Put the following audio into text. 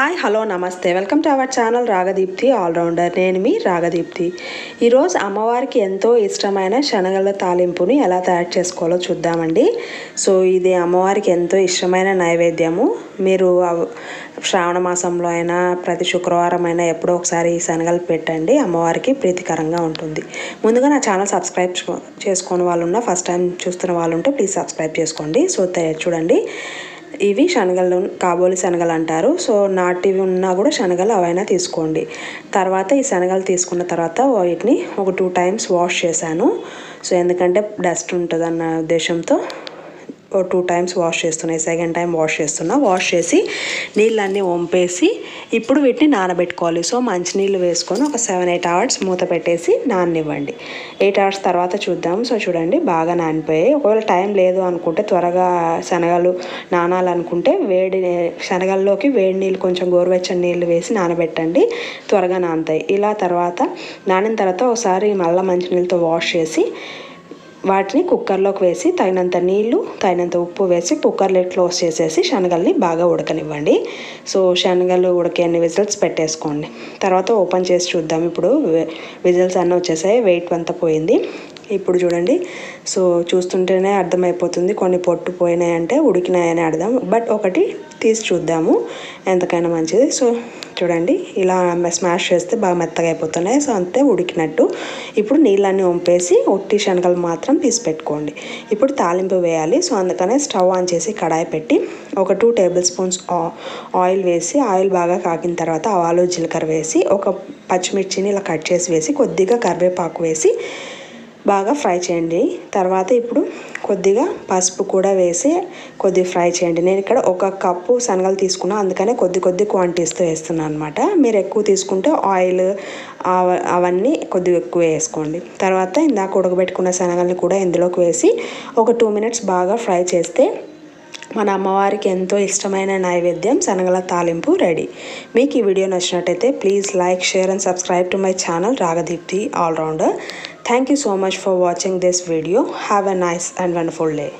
Hi hello నమస్తే. Welcome to our channel Ragadeepthi allrounder. నేను మీ రాగదీప్తి. ఈరోజు అమ్మవారికి ఎంతో ఇష్టమైన శనగల తాలింపుని ఎలా తయారు చేసుకోవాలో చూద్దామండి. సో ఇది అమ్మవారికి ఎంతో ఇష్టమైన నైవేద్యము. మీరు శ్రావణ మాసంలో అయినా ప్రతి శుక్రవారం అయినా ఎప్పుడో ఒకసారి ఈ శనగలు పెట్టండి. అమ్మవారికి ప్రీతికరంగా ఉంటుంది. ముందుగా నా ఛానల్ సబ్స్క్రైబ్ చేసుకో- చేసుకుని వాళ్ళు ఉన్న ఫస్ట్ టైం చూస్తున్న వాళ్ళు ఉంటే ప్లీజ్ సబ్స్క్రైబ్ చేసుకోండి. సో చూడండి. ఇవి శనగలు కాబోలి శనగలు అంటారు. సో నాటివి ఉన్నా కూడా శనగలు అవైనా తీసుకోండి. తర్వాత ఈ శనగలు తీసుకున్న తర్వాత వీటిని ఒక టూ టైమ్స్ వాష్ చేశాను. సో ఎందుకంటే డస్ట్ ఉంటుందన్న ఉద్దేశంతో టూ టైమ్స్ వాష్ చేస్తున్నాయి సెకండ్ టైం వాష్ చేస్తున్నా. వాష్ చేసి నీళ్ళన్నీ వంపేసి ఇప్పుడు వీటిని నానబెట్టుకోవాలి. సో మంచినీళ్ళు వేసుకొని ఒక సెవెన్ ఎయిట్ అవర్స్ మూత పెట్టేసి నాననివ్వండి. ఎయిట్ అవర్స్ తర్వాత చూద్దాం. సో చూడండి బాగా నానిపోయాయి. ఒకవేళ టైం లేదు అనుకుంటే త్వరగా శనగలు నానాలనుకుంటే వేడి శనగల్లోకి వేడి నీళ్ళు కొంచెం గోరువెచ్చని నీళ్ళు వేసి నానబెట్టండి. త్వరగా నానతాయి. ఇలా తర్వాత నానిన తర్వాత ఒకసారి మళ్ళీ మంచినీళ్ళతో వాష్ చేసి వాటిని కుక్కర్లోకి వేసి తగినంత నీళ్ళు తగినంత ఉప్పు వేసి కుక్కర్లో క్లోజ్ చేసేసి శనగల్ని బాగా ఉడకనివ్వండి. సో శనగలు ఉడికే అన్ని విజిల్స్ పెట్టేసుకోండి. తర్వాత ఓపెన్ చేసి చూద్దాం. ఇప్పుడు విజిల్స్ అన్నీ వచ్చేసాయి. వెయిట్ అంతా పోయింది. ఇప్పుడు చూడండి. సో చూస్తుంటేనే అర్థమైపోతుంది కొన్ని పొట్టు పోయినాయంటే ఉడికినాయని అర్థం. బట్ ఒకటి తీసి చూద్దాము. ఎంతకైనా మంచిది. సో చూడండి. ఇలా స్మాష్ చేస్తే బాగా మెత్తగా అయిపోతున్నాయి. సో అంతే ఉడికినట్టు. ఇప్పుడు నీళ్ళన్నీ వంపేసి ఒట్టి శనగలు మాత్రం తీసి పెట్టుకోండి. ఇప్పుడు తాలింపు వేయాలి. సో అందుకనే స్టవ్ ఆన్ చేసి కడాయి పెట్టి ఒక టూ టేబుల్ స్పూన్స్ ఆయిల్ వేసి ఆయిల్ బాగా కాకిన తర్వాత ఆవాలు జీలకర్ర వేసి ఒక పచ్చిమిర్చిని ఇలా కట్ చేసి వేసి కొద్దిగా కరివేపాకు వేసి బాగా ఫ్రై చేయండి. తర్వాత ఇప్పుడు కొద్దిగా పసుపు కూడా వేసి కొద్దిగా ఫ్రై చేయండి. నేను ఇక్కడ ఒక కప్పు శనగలు తీసుకున్నా. అందుకనే కొద్ది కొద్ది క్వాంటిటీస్తో వేస్తున్నాను అనమాట మీరు ఎక్కువ తీసుకుంటే ఆయిల్ అవన్నీ కొద్దిగా ఎక్కువ వేసుకోండి. తర్వాత ఇందాక ఉడకబెట్టుకున్న శనగల్ని కూడా ఇందులోకి వేసి ఒక టూ మినిట్స్ బాగా ఫ్రై చేస్తే మన అమ్మవారికి ఎంతో ఇష్టమైన నైవేద్యం శనగల తాలింపు రెడీ. మీకు ఈ వీడియో నచ్చినట్టయితే please like share and subscribe to my channel Ragadeepthi allrounder Thank you so much for watching this video. Have a nice and wonderful day.